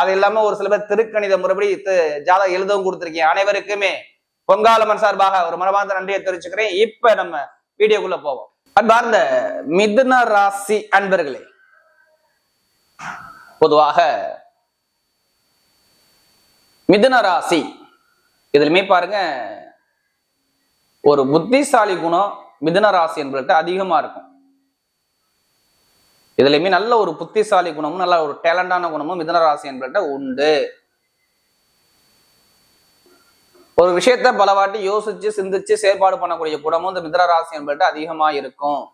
அது இல்லாம ஒரு சில பேர் திருக்கணித முறைப்படி ஜாதகம் எழுதவும் கொடுத்துருக்கீங்க. அனைவருக்குமே பொங்காலமன் சார்பாக ஒரு மனமார்ந்த நன்றியை தெரிவிச்சுக்கிறேன். இப்ப நம்ம வீடியோக்குள்ள போவோம். அன்பார்ந்த மிதுன ராசி அன்பர்களே பொதுவாக மிதுன ராசி இதுலயுமே பாருங்க ஒரு புத்திசாலி குணம் மிதுன ராசி என்பது அதிகமா இருக்கும். இதுலையுமே நல்ல ஒரு புத்திசாலி குணமும் நல்ல ஒரு டேலண்டான குணமும் மிதனராசி ராசி உண்டு. ஒரு விஷயத்த பலவாட்டி யோசிச்சு சிந்திச்சு செயற்பாடு பண்ணக்கூடிய குணமும் இந்த மிதனராசி ராசி என்பதுகிட்ட அதிகமா இருக்கும்.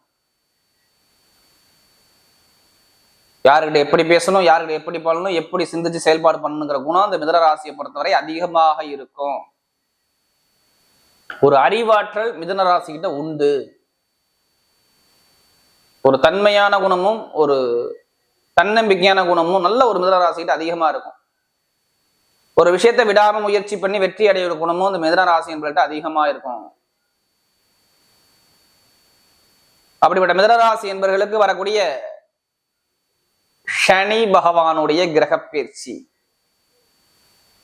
யாருக்கிட்ட எப்படி பேசணும் யாருக்கிட்ட எப்படி பண்ணணும் எப்படி சிந்திச்சு செயல்பாடு பண்ணணுங்கிற குணம் இந்த மிதனராசியை பொறுத்தவரை அதிகமாக இருக்கும். ஒரு அறிவாற்றல் மிதன ராசிக்கிட்ட கிட்ட உண்டு. ஒரு தன்மையான குணமும் ஒரு தன்னம்பிக்கையான குணமும் நல்ல ஒரு மிதனராசிகிட்ட அதிகமாக கிட்ட அதிகமா இருக்கும். ஒரு விஷயத்தை விடாம முயற்சி பண்ணி வெற்றி அடைகிற குணமும் இந்த மிதுன ராசி அதிகமா இருக்கும். அப்படிப்பட்ட மிதனராசி என்பவர்களுக்கு வரக்கூடிய சனி பகவானுடைய கிரக பயிற்சி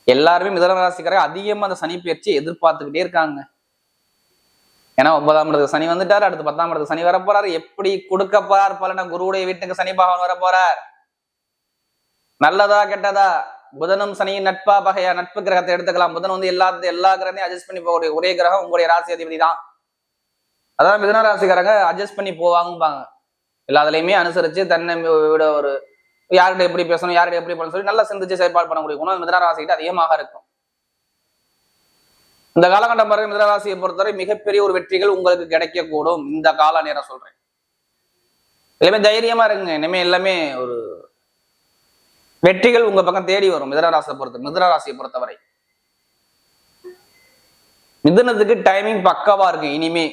எல்லாருமே மிதனராசிக்காரங்க அதிகமா அந்த சனி பயிற்சியை எதிர்பார்த்துக்கிட்டே இருக்காங்க. ஏன்னா ஒன்பதாம் இடத்துக்கு சனி வந்துட்டாரு அடுத்து பத்தாம் இடத்துக்கு சனி வரப்போறார். எப்படி கொடுக்கப்பார் பலன? குருவுடைய வீட்டுக்கு சனி பகவான் வர போறார் நல்லதா கெட்டதா? புதனும் சனியும் நட்பா பகையா? நட்பு கிரகத்தை எடுத்துக்கலாம். புதன் வந்து எல்லா எல்லா கிரகத்தையும் அட்ஜஸ்ட் பண்ணி போகக்கூடிய ஒரே கிரகம் உங்களுடைய ராசி அதிபதி தான். அதான் மிதன ராசிக்காரங்க அட்ஜஸ்ட் பண்ணி போவாங்கப்பாங்க எல்லாத்துலயுமே அனுசரிச்சு தன்னை விட ஒரு யார்கிட்ட எப்படி பேசணும் யார்கிட்ட எப்படி பண்ணணும் சொல்லி நல்லா சிந்திச்சு செயல்பாடு பண்ணக்கூடிய குணம் மிதன ராசிக்கிட்ட அதிகமாக இருக்கும். இந்த காலகட்டம் பாருங்க மிதனராசியை பொறுத்தவரை மிகப்பெரிய ஒரு வெற்றிகள் உங்களுக்கு கிடைக்கக்கூடும். இந்த கால நேரம் சொல்றேன். எல்லாமே தைரியமா இருங்க. இனிமே எல்லாமே ஒரு வெற்றிகள் உங்க பக்கம் தேடி வரும். மிதனராசியை பொறுத்த மிதன ராசியை பொறுத்தவரை. மிதுனத்துக்கு டைமிங் பக்கவா இருக்கு. இனிமே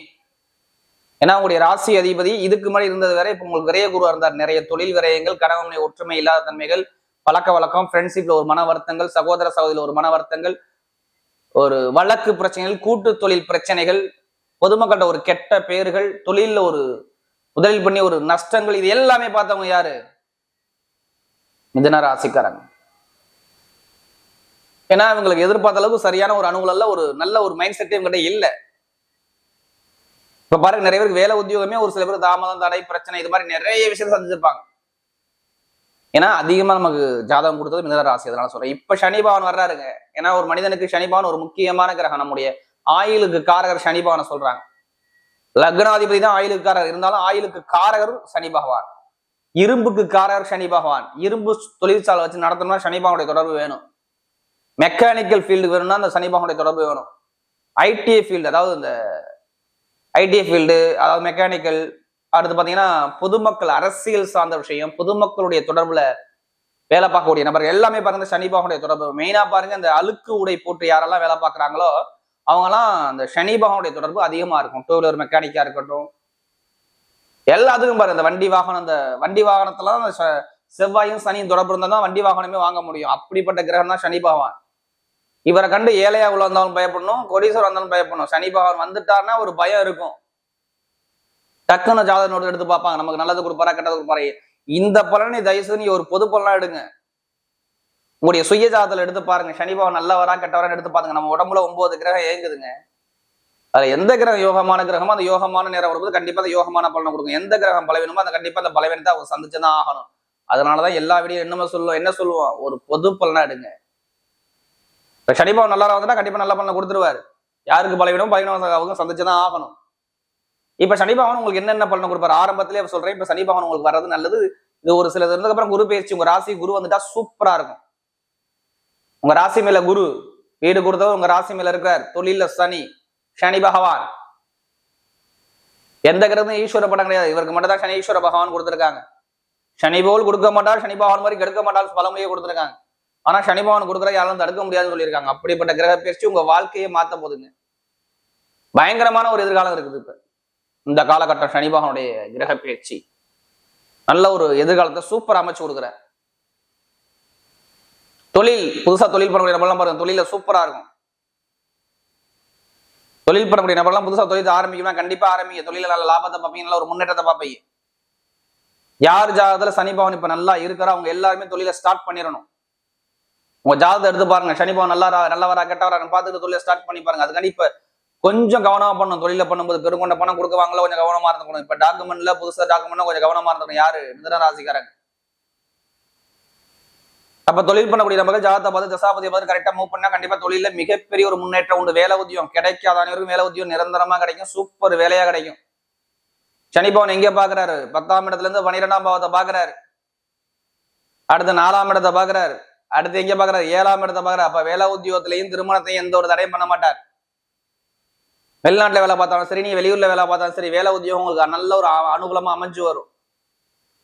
ஏன்னா உங்களுடைய ராசி அதிபதி இதுக்கு முன்னாடி இருந்தது வரை இப்ப உங்களுக்கு விரைய குருவா இருந்தார். நிறைய தொழில் விரயங்கள் கணவனை ஒற்றுமை இல்லாத தன்மைகள் பழக்க வழக்கம் ஃப்ரெண்ட்ஷிப்ல ஒரு மன வருத்தங்கள் சகோதர சகோதரியில் ஒரு மன வருத்தங்கள் ஒரு வழக்கு பிரச்சனைகள் கூட்டு தொழில் பிரச்சனைகள் பொதுமக்கள்கிட்ட ஒரு கெட்ட பெயர்கள் தொழிலில் ஒரு முதலில் பண்ணி ஒரு நஷ்டங்கள் இது எல்லாமே பார்த்தவங்க யாரு? மிதன ராசிக்காரங்க. ஏன்னா இவங்களுக்கு எதிர்பார்த்த அளவுக்கு சரியான ஒரு அணுகுல ஒரு நல்ல ஒரு மைண்ட் செட் இவங்ககிட்ட இல்லை. இப்ப பாருங்க நிறைய பேருக்கு வேலை உத்தியோகமே ஒரு சில பேர் தாமதம் தடை பிரச்சனை இது மாதிரி நிறைய விஷயம் சந்திச்சிருப்பாங்க. ஏன்னா அதிகமா நமக்கு ஜாதகம் கொடுத்தது மிதன ராசி அதனால சொல்றேன். இப்ப சனி பகவான் வர்றாருங்க. ஏன்னா ஒரு மனிதனுக்கு சனி ஒரு முக்கியமான கிரகம். நம்முடைய ஆயுளுக்கு காரகர் சனி பகவானை சொல்றாங்க. லக்னாதிபதி தான் ஆயிலுக்கு காரகர். இருந்தாலும் ஆயுளுக்கு காரகர் சனி பகவான். இரும்புக்கு காரகர் சனி பகவான். இரும்பு தொழிற்சாலை வச்சு நடத்தணும்னா சனி பகவானுடைய தொடர்பு வேணும். மெக்கானிக்கல் ஃபீல்டு வேணும்னா அந்த சனி பகவானுடைய தொடர்பு வேணும். ஐடிஐ ஃபீல்டு அதாவது இந்த ஐடி ஃபீல்டு அதாவது மெக்கானிக்கல் அடுத்து பார்த்தீங்கன்னா பொதுமக்கள் அரசியல் சார்ந்த விஷயம் பொதுமக்களுடைய தொடர்புல வேலை பார்க்கக்கூடிய நபர்கள் எல்லாமே பாருங்க சனி பகவனுடைய தொடர்பு. மெயினா பாருங்க இந்த அழுக்கு உடை போட்டு யாரெல்லாம் வேலை பார்க்குறாங்களோ அவங்கெல்லாம் அந்த சனி பகவனுடைய தொடர்பு அதிகமா இருக்கும். டூ வீலர் மெக்கானிக்கா இருக்கட்டும். எல்லாத்துக்கும் பாருங்க இந்த வண்டி வாகனம் இந்த வண்டி வாகனத்துல தான் செவ்வாயும் சனியும் தொடர்பு இருந்தால் தான் வண்டி வாகனமே வாங்க முடியும். அப்படிப்பட்ட கிரகம் தான் சனி பகவான். இவரை கண்டு ஏழையா உள்ள வந்தாலும் பயப்படணும் கொடீஸ்வரர் வந்தாலும் பயப்படணும். சனி பகவான் வந்துட்டாருன்னா ஒரு பயம் இருக்கும். டக்குன்னு ஜாதக நோட்டு எடுத்து பார்ப்பாங்க. நமக்கு நல்லது கொடுப்பாரா கெட்டது கொடுப்பாரா? இந்த பலனை தயவுசெய்து நீ ஒரு பொது பலனா எடுங்க. உங்களுடைய சுய ஜாதகத்துல எடுத்து பாருங்க. சனிபாவன் நல்லவரா கெட்டவரான்னு எடுத்து பாருங்க நம்ம உடம்புல ஒன்பது கிரகம் இயங்குதுங்க அதுல எந்த கிரகம் யோகமான கிரகமோ அந்த யோகமான நேரம் வரும்போது கண்டிப்பா அந்த யோகமான பலனை கொடுக்கும் எந்த கிரகம் பலவீனமோ அந்த கண்டிப்பா அந்த பலவீனத்தை அவங்க சந்திச்சுதான் ஆகணும். அதனாலதான் எல்லா வீடியும் என்னமே சொல்லுவோம் என்ன சொல்லுவோம்? ஒரு பொது பலனா எடுங்க. சனிபாவன் நல்லா வந்துட்டா கண்டிப்பா நல்ல பலனை கொடுத்துருவாரு. யாருக்கு பலவீனம் பலவீனம் அவங்க சந்திச்சுதான் ஆகணும். இப்ப சனிபவன் உங்களுக்கு என்னென்ன பலன் கொடுப்பாரு? ஆரம்பத்திலே சொல்றேன் இப்ப சனிபவன் உங்களுக்கு வர்றது நல்லது. இது ஒரு சில இருந்ததுக்கு அப்புறம் குரு பயிற்சி உங்க ராசி குரு வந்துட்டா சூப்பரா இருக்கும். உங்க ராசி மேல குரு வீடு கொடுத்தவர் உங்க ராசி மேல இருக்கிறார். தொழில சனி சனி பகவான். எந்த கிரகம் ஈஸ்வர படம் கிடையாது. இவருக்கு மட்டும் தான் சனி ஈஸ்வர பகவான் கொடுத்துருக்காங்க. சனி போல் கொடுக்க மாட்டார் சனி பகவான் மாதிரி கெடுக்க மாட்டார் பழமொழியை கொடுத்துருக்காங்க. ஆனா சனி பகவான் கொடுக்குற யாரும் தடுக்க முடியாதுன்னு சொல்லியிருக்காங்க. அப்படிப்பட்ட கிரக பேச்சு உங்க வாழ்க்கையை மாத்த போதுங்க. பயங்கரமான ஒரு எதிர்காலம் இருக்குது இப்ப. இந்த காலகட்டம் சனி கிரக பயிற்சி நல்ல ஒரு எதிர்காலத்தை சூப்பர் அமைச்சு கொடுக்குறார். தொழில் புதுசா தொழில் பண்ணக்கூடிய நபர்லாம் பாருங்க தொழில சூப்பரா இருக்கும். தொழில் பண்ணக்கூடிய நபர்லாம் புதுசா தொழில் ஆரம்பிக்கணும் கண்டிப்பா ஆரம்பிங்க. தொழில நல்ல லாபத்தை பார்ப்பீங்க நல்ல ஒரு முன்னேற்றத்தை பார்ப்பீங்க. யார் ஜாதகத்துல சனிபவன் இப்ப நல்லா இருக்கிறா அவங்க எல்லாருமே தொழில ஸ்டார்ட் பண்ணிடணும். உங்க ஜாதகத்தை எடுத்து பாருங்க சனிபவன் நல்லா நல்லவரா கெட்டவரா பார்த்துட்டு தொழில ஸ்டார்ட் பண்ணி பாருங்க. அதுக்காண்டி இப்ப கொஞ்சம் கவனமா பண்ணணும். தொழில பண்ணும்போது பெருங்கொண்ட பணம் கொடுக்குவாங்களோ கொஞ்சம் கவனமா இருந்துக்கணும். இப்ப டாக்குமெண்ட்ல புதுசா டாக்குமெண்ட்ல கொஞ்சம் கவனமா இருந்துக்கணும். யாரு? மிதன ராசிக்காரங்க. அப்ப தொழில் பண்ணக்கூடிய நமக்கு ஜாதகத்தை பார்த்து தசாபதியை பார்த்து கரெக்டா மூவ் பண்ணா கண்டிப்பா தொழில மிகப்பெரிய ஒரு முன்னேற்றம் உண்டு. வேலை உத்தியம் கிடைக்காத அனைவருக்கும் வேலை உத்தியம் நிரந்தரமா கிடைக்கும். சூப்பர் வேலையா கிடைக்கும். சனிபவன் எங்க பாக்குறாரு? பத்தாம் இடத்துல இருந்து பன்னிரெண்டாம் பாவத்தை பாக்குறாரு. அடுத்து நாலாம் இடத்தை பாக்குறாரு. அடுத்து எங்க பாக்குறாரு? ஏழாம் இடத்தை பாக்குறாரு. அப்ப வேலை உத்தியோகத்திலையும் திருமணத்தையும் எந்த ஒரு தடையும் பண்ண மாட்டார். வெளிநாட்டில் வேலை பார்த்தாலும் சரி நீ வெளியூரில் வேலை பார்த்தாலும் சரி வேலை உத்தியோகம் உங்களுக்கு நல்ல ஒரு அனுகூலமாக அமைஞ்சு வரும்.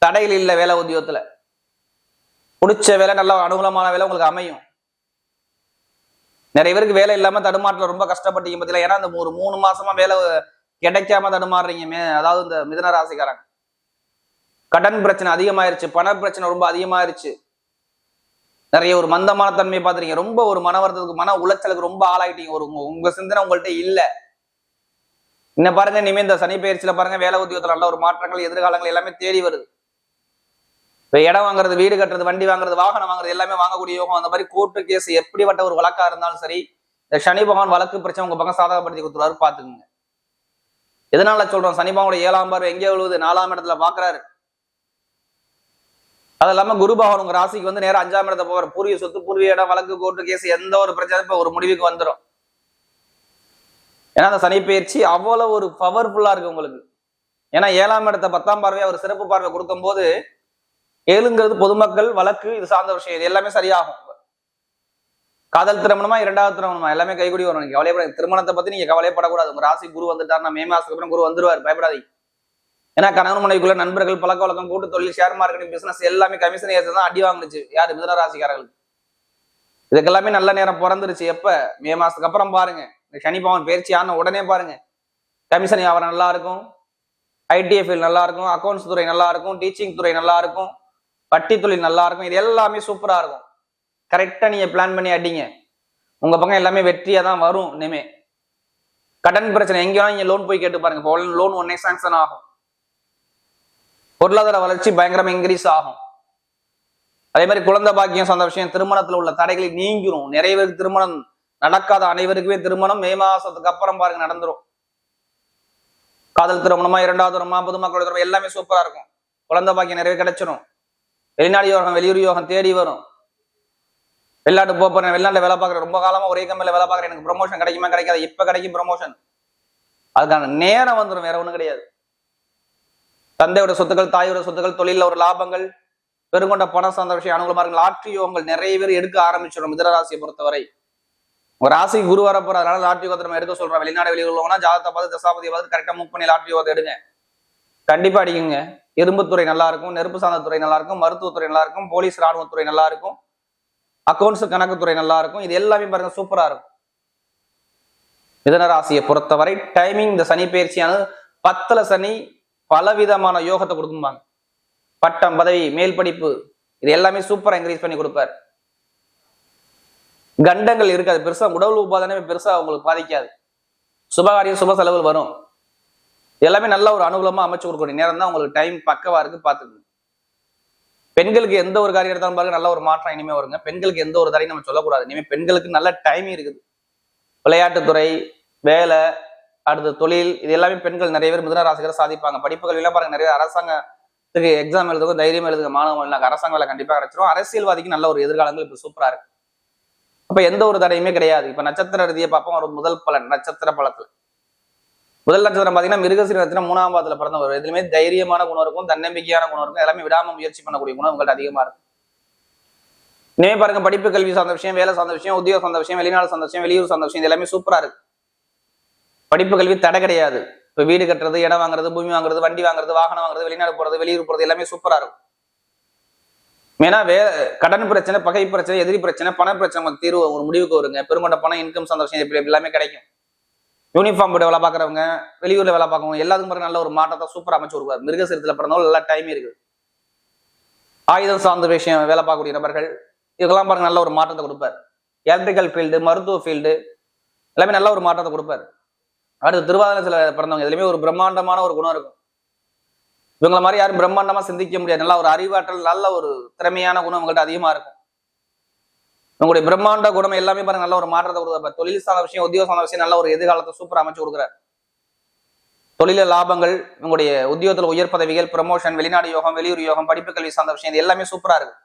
தடைகள் இல்லை வேலை உத்தியோகத்தில். பிடிச்ச வேலை நல்ல அனுகூலமான வேலை உங்களுக்கு அமையும். நிறைய பேருக்கு வேலை இல்லாமல் தடுமாற்றல ரொம்ப கஷ்டப்பட்டீங்க பத்தில ஏன்னா அந்த ஒரு மூணு மாசமா வேலை கிடைக்காம தடுமாறுறீங்க அதாவது இந்த மிதன ராசிக்காரங்க. கடன் பிரச்சனை அதிகமாயிருச்சு பண பிரச்சனை ரொம்ப அதிகமாயிருச்சு. நிறைய ஒரு மந்தமான தன்மையை பார்த்துறீங்க ரொம்ப ஒரு மன வருத்தத்துக்கு மன உளைச்சலுக்கு ரொம்ப ஆளாயிட்டீங்க. ஒரு உங்க சிந்தனை உங்கள்கிட்ட இல்லை. இன்னும் பாருங்க இனிமே இந்த சனி பயிற்சியில பாருங்க வேலை உத்தியோகத்துல நல்ல ஒரு மாற்றங்கள் எதிர்காலங்கள் எல்லாமே தேடி வருது. இப்போ இடம் வாங்குறது வீடு கட்டுறது வண்டி வாங்குறது வாகனம் வாங்குறது எல்லாமே வாங்கக்கூடிய யோகம் அந்த மாதிரி கோர்ட்டு கேஸ் எப்படிப்பட்ட ஒரு வழக்கா இருந்தாலும் சரி இந்த சனி பகவான் வழக்கு பிரச்சனை உங்க பக்கம் சாதகப்படுத்தி கொடுத்துருவாரு பாத்துக்கோங்க எதனால சொல்றோம்? சனி பகவானோட ஏழாம் பார்வை எங்கே விழுவுது? நாலாம் இடத்துல பாக்குறாரு. அது இல்லாம குரு பகவான் உங்க ராசிக்கு வந்து நேரம் அஞ்சாம் இடத்தை போவார். பூர்வீக சொத்து பூர்வீக இடம் வழக்கு கோர்ட்டு கேஸ் எந்த ஒரு பிரச்சனை இப்போ ஒரு முடிவுக்கு வந்துடும் ஏன்னா அந்த சனி பயிற்சி அவ்வளவு ஒரு பவர்ஃபுல்லா இருக்கு உங்களுக்கு. ஏன்னா ஏழாம் இடத்த பத்தாம் பார்வையை அவர் சிறப்பு பார்வை கொடுக்கும் போது ஏழுங்கிறது பொதுமக்கள் வழக்கு இது சார்ந்த விஷயம் இது எல்லாமே சரியாகும். காதல் திருமணமா இரண்டாவது திருமணமா எல்லாமே கைகூடி வரும் நீங்க கவலைப்பட திருமணத்தை பத்தி நீங்க கவலைப்படக்கூடாது உங்க ராசி குரு வந்துட்டாருன்னா மே மாசத்துக்கு அப்புறம் குரு வந்துருவார் பயப்படாதீங்க. ஏன்னா கணவன் மனைவிக்குள்ள நண்பர்கள் பழக்க வழக்கம் கூட்டு தொழில் ஷேர் மார்க்கெட்டிங் பிசினஸ் எல்லாமே கமிஷன் ஏற்று தான் அடி வாங்குச்சு யாரு? மிதன ராசிக்காரர்களுக்கு இதுக்கெல்லாமே நல்ல நேரம் பிறந்துருச்சு. எப்ப? மே மாசத்துக்கு அப்புறம் பாருங்க. சனி பவன் பயிற்சி ஆன உடனே பாருங்க. கமிஷன் வியாபாரம் நல்லா இருக்கும் ஐடிஎஃப்எல் நல்லா இருக்கும் அக்கௌண்ட்ஸ் துறை நல்லா இருக்கும் டீச்சிங் துறை நல்லா இருக்கும் பட்டி தொழில் நல்லா இருக்கும் இது எல்லாமே சூப்பரா இருக்கும். கரெக்டா நீங்க பிளான் பண்ணி அடிங்க. உங்க பக்கம் எல்லாமே வெற்றியா தான் வரும் இனிமே. கடன் பிரச்சனை எங்கேயும் நீங்க லோன் போய் கேட்டு பாருங்க. இப்போ லோன் ஒன்னே சாங்ஷன் ஆகும். பொருளாதார வளர்ச்சி பயங்கரமா இன்க்ரீஸ் ஆகும். அதே மாதிரி குழந்தை பாக்கியம் சொந்த விஷயம் திருமணத்துல உள்ள தடைகளை நீங்கிரும். நிறைய பேருக்கு திருமணம் நடக்காத அனைவருக்குமே திருமணம். மே மாசத்துக்கு அப்புறம் பாருங்க நடந்துரும். காதல் திருமணமா இரண்டாவது திருமணமா பொதுமக்களோட திருமணம் எல்லாமே சூப்பரா இருக்கும். குழந்தை பாக்கியம் நிறைய கிடைச்சிரும். வெளிநாடு யோகம் வெளியூர் யோகம் தேடி வரும். வெளிநாட்டு போறேன் வெளிநாட்டுல வேலை பார்க்குறேன். ரொம்ப காலமா ஒரே கம்பெனில வேலை பார்க்குறேன். எனக்கு ப்ரொமோஷன் கிடைக்குமா கிடைக்காது? இப்ப கிடைக்கும் ப்ரொமோஷன் அதுக்கான நேரம் வந்துடும் வேற ஒன்றும் கிடையாது. தந்தையோட சொத்துக்கள் தாயோட சொத்துக்கள் தொழில ஒரு லாபங்கள் பெருங்கொண்ட பணம் சார்ந்த விஷயம் அனுகூலமா இருக்கு லாட்ரி யோகங்கள் நிறைய பேர் எடுக்க ஆரம்பிச்சிடும் மிதராசியை பொறுத்தவரை. ஒரு ராசி குரு வர போற அதனால லாட்ரி யோகத்தை நம்ம எடுக்க சொல்றோம் வெளிநாடு வெளியில் உள்ளவங்கன்னா ஜாதகத்தை பார்த்து தசாபதியை பார்த்து கரெக்டா மூவ் பண்ணி லாட்ரி யோகத்தை எடுங்க. கண்டிப்பா அடிக்குங்க. இரும்புத்துறை நல்லா இருக்கும் நெருப்பு சார்ந்த துறை நல்லா இருக்கும் மருத்துவத்துறை நல்லா இருக்கும் போலீஸ் ராணுவத்துறை நல்லா இருக்கும் அக்கௌண்ட்ஸ் கணக்குத்துறை நல்லா இருக்கும். இது எல்லாமே பாருங்க சூப்பரா இருக்கும். மிதன ராசியை பொறுத்தவரை டைமிங் இந்த சனி பயிற்சியானது பத்துல சனி பலவிதமான யோகத்தை கொடுக்கும்பாங்க. பட்டம் பதவி மேல் படிப்பு இது எல்லாமே சூப்பரா என்கரேஜ் பண்ணி கொடுப்பாரு. கண்டங்கள் இருக்காது. பெருசா உடல் உபாதானமே பெருசா உங்களுக்கு பாதிக்காது. சுபகாரியம் சுப செலவுகள் வரும். எல்லாமே நல்ல ஒரு அனுகூலமா அமைச்சு கொடுக்கக்கூடிய நேரம் தான் உங்களுக்கு டைம் பக்கவா இருக்கு பாத்துக்கணும் பெண்களுக்கு எந்த ஒரு காரியம் எடுத்தாலும் பாருங்க நல்ல ஒரு மாற்றம் இனிமே வருங்க. பெண்களுக்கு எந்த ஒரு தரையும் நம்ம சொல்லக்கூடாது. இனிமே பெண்களுக்கு நல்ல டைம் இருக்குது. விளையாட்டுத்துறை வேலை அடுத்து தொழில் இது எல்லாமே பெண்கள் நிறைய பேர் மிதன ராசிகரை சாதிப்பாங்க. படிப்புகள் எல்லாம் பாருங்க நிறைய அரசாங்கத்துக்கு எக்ஸாம் எழுதுக்கும் தைரியம் எழுதுங்க மாணவர்கள் அரசாங்க வேலை கண்டிப்பாக கிடைச்சிரும். அரசியல்வாதிக்கு நல்ல ஒரு எதிர்காலங்கள் இப்போ சூப்பரா இருக்கு. அப்ப எந்த ஒரு தடையுமே கிடையாது. இப்ப நட்சத்திர ரீதியை பார்ப்போம் ஒரு முதல் பலன் நட்சத்திர பலத்துல முதல் நட்சத்திரம் பாத்தீங்கன்னா மிருகசீர நட்சத்திரம் மூணாம் பாதத்துல பிறந்த ஒரு எதுலையுமே தைரியமான குணம் இருக்கும் தன்னம்பிக்கையான குணம் இருக்கும் எல்லாமே விடாம முயற்சி பண்ணக்கூடிய குணம் உங்கள்ட்ட அதிகமா இருக்கும் இனிமே பாருங்க படிப்பு கல்வி சார்ந்த விஷயம் வேலை சார்ந்த விஷயம் உத்தியோக சார்ந்த விஷயம் வெளிநாடு சார்ந்த விஷயம் வெளியூர் சார்ந்த விஷயம் இது எல்லாமே சூப்பரா இருக்கு. படிப்பு கல்வி தடை கிடையாது. இப்ப வீடு கட்டுறது இடம் வாங்குறது பூமி வாங்குறது வண்டி வாங்குறது வாகனம் வாங்குறது வெளிநாடு போறது வெளியூர் போறது எல்லாமே சூப்பரா இருக்கும். ஏன்னா வே கடன் பிரச்சனை பகை பிரச்சனை எதிரி பிரச்சனை பண பிரச்சனை உங்களுக்கு தீர்வு ஒரு முடிவுக்கு வருங்க. பெருங்கொண்ட பணம் இன்கம் சந்தோஷம் எப்படி எல்லாமே கிடைக்கும். யூனிஃபார்ம் போட்டு வேலை பார்க்குறவங்க வெளியூர்ல வேலை பார்க்கவங்க எல்லாத்துக்கும் பிறகு நல்ல ஒரு மாற்றத்தை சூப்பராக அமைச்சு கொடுப்பாரு. மிருகசீரத்துல பிறந்தவங்க நல்லா டைம் இருக்குது. ஆயுதம் சார்ந்த விஷயம் வேலை பார்க்கக்கூடிய நபர்கள் இதெல்லாம் பாருங்க நல்ல ஒரு மாற்றத்தை கொடுப்பார். எலக்ட்ரிக்கல் ஃபீல்டு மருத்துவ ஃபீல்டு எல்லாமே நல்ல ஒரு மாற்றத்தை கொடுப்பாரு. அடுத்து திருவாதிரத்தில் பிறந்தவங்க இதுலயுமே ஒரு பிரம்மாண்டமான ஒரு குணம் இருக்கும். இவங்களை மாதிரி யாரும் பிரம்மாண்டமா சிந்திக்க முடியாது. நல்ல ஒரு அறிவாற்றல் நல்ல ஒரு திறமையான குணம் உங்கள்கிட்ட அதிகமா இருக்கும். உங்களுடைய பிரம்மாண்ட குணம் எல்லாமே பாருங்க நல்ல ஒரு மாற்றத்தை கொடுக்குறாரு தொழில் சார்ந்த விஷயம் உத்தியோக சார்ந்த விஷயம் நல்ல ஒரு எதிர்காலத்தை சூப்பர் அமைச்சு கொடுக்குறாரு. தொழில லாபங்கள் உங்களுடைய உத்தியோகத்தில் உயர் பதவிகள் ப்ரமோஷன் வெளிநாடு யோகம் வெளியூர் யோகம் படிப்பு கல்வி சார்ந்த விஷயம் இது எல்லாமே சூப்பரா இருக்கு.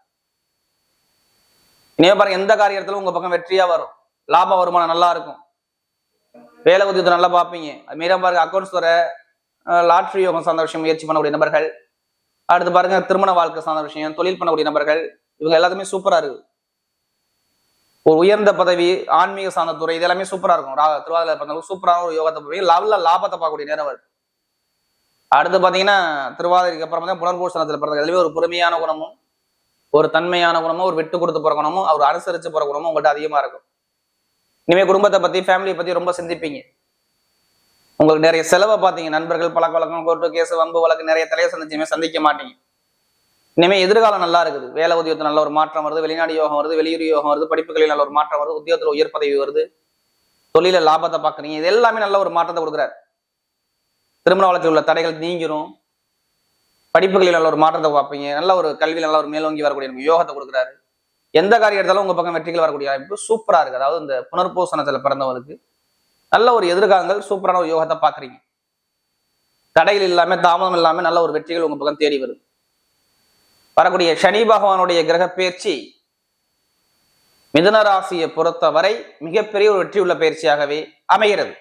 இனிமே பாருங்க எந்த காரியத்திலும் உங்க பக்கம் வெற்றியா வரும். லாப வருமானம் நல்லா இருக்கும். வேலை உத்தியோகத்தை நல்லா பார்ப்பீங்க. அது மீறா பாருங்க அக்கௌண்ட்ஸ் வர லாட்ரி யோகம் சார்ந்த விஷயம் முயற்சி பண்ணக்கூடிய நபர்கள் அடுத்து பாருங்க திருமண வாழ்க்கை சார்ந்த விஷயம் தொழில் பண்ணக்கூடிய நபர்கள் இவங்க எல்லாத்துமே சூப்பரா இருக்கு. ஒரு உயர்ந்த பதவி ஆன்மீக சார்ந்த துறை இது எல்லாமே சூப்பரா இருக்கும். திருவாதிரை பிறந்தவங்க சூப்பரான ஒரு யோகத்தை போய் லவ்ல லாபத்தை பார்க்கக்கூடிய நேரம் வருது அடுத்து பாத்தீங்கன்னா திருவாதிரைக்கு அப்புறம் தான் புனர்பூசணத்துல பிறந்த இதுலயே ஒரு பொறுமையான குணமும் ஒரு தன்மையான குணமும் ஒரு விட்டு கொடுத்து போற குணமும் அவர் அனுசரிச்சு போற குணமும் உங்கள்கிட்ட அதிகமா இருக்கும். இனிமே குடும்பத்தை பத்தி ஃபேமிலியை பத்தி ரொம்ப சிந்திப்பீங்க. உங்களுக்கு நிறைய செலவை பார்த்தீங்க நண்பர்கள் பழக்க வழக்கம் கோர்ட்டு கேஸ் வம்பு வழக்கு நிறைய தலையை சந்திச்சுமே சந்திக்க மாட்டீங்க. இனிமே எதிர்காலம் நல்லா இருக்குது. வேலை உத்தியோகத்தில் நல்ல ஒரு மாற்றம் வருது வெளிநாடு யோகம் வருது வெளியூர் யோகம் வருது படிப்புகளில் நல்ல ஒரு மாற்றம் வருது உத்தியோகத்தில் உயர் பதவி வருது தொழில லாபத்தை பார்க்குறீங்க. இது எல்லாமே நல்ல ஒரு மாற்றத்தை கொடுக்குறாரு. திருமண வழக்கில் உள்ள தடைகள் நீங்கிரும். படிப்புகளில் நல்ல ஒரு மாற்றத்தை பார்ப்பீங்க. நல்ல ஒரு கல்வியில் நல்ல ஒரு மேலோங்கி வரக்கூடிய நமக்கு யோகத்தை கொடுக்குறாரு. எந்த காரியம் எடுத்தாலும் உங்க பக்கம் வெற்றிகள் வரக்கூடிய வாய்ப்பு சூப்பரா இருக்கு. அதாவது இந்த புனர்பூசணத்துல பிறந்தவருக்கு நல்ல ஒரு எதிர்காலங்கள் சூப்பரான ஒரு யோகத்தை பார்க்குறீங்க. தடைகள் இல்லாமல் தாமதம் இல்லாமல் நல்ல ஒரு வெற்றிகள் உங்கள் பக்கம் தேடி வருது வரக்கூடிய சனி பகவானுடைய கிரக பயிற்சி மிதன ராசியை பொறுத்தவரை மிகப்பெரிய ஒரு வெற்றி உள்ள பயிற்சியாகவே அமைகிறது.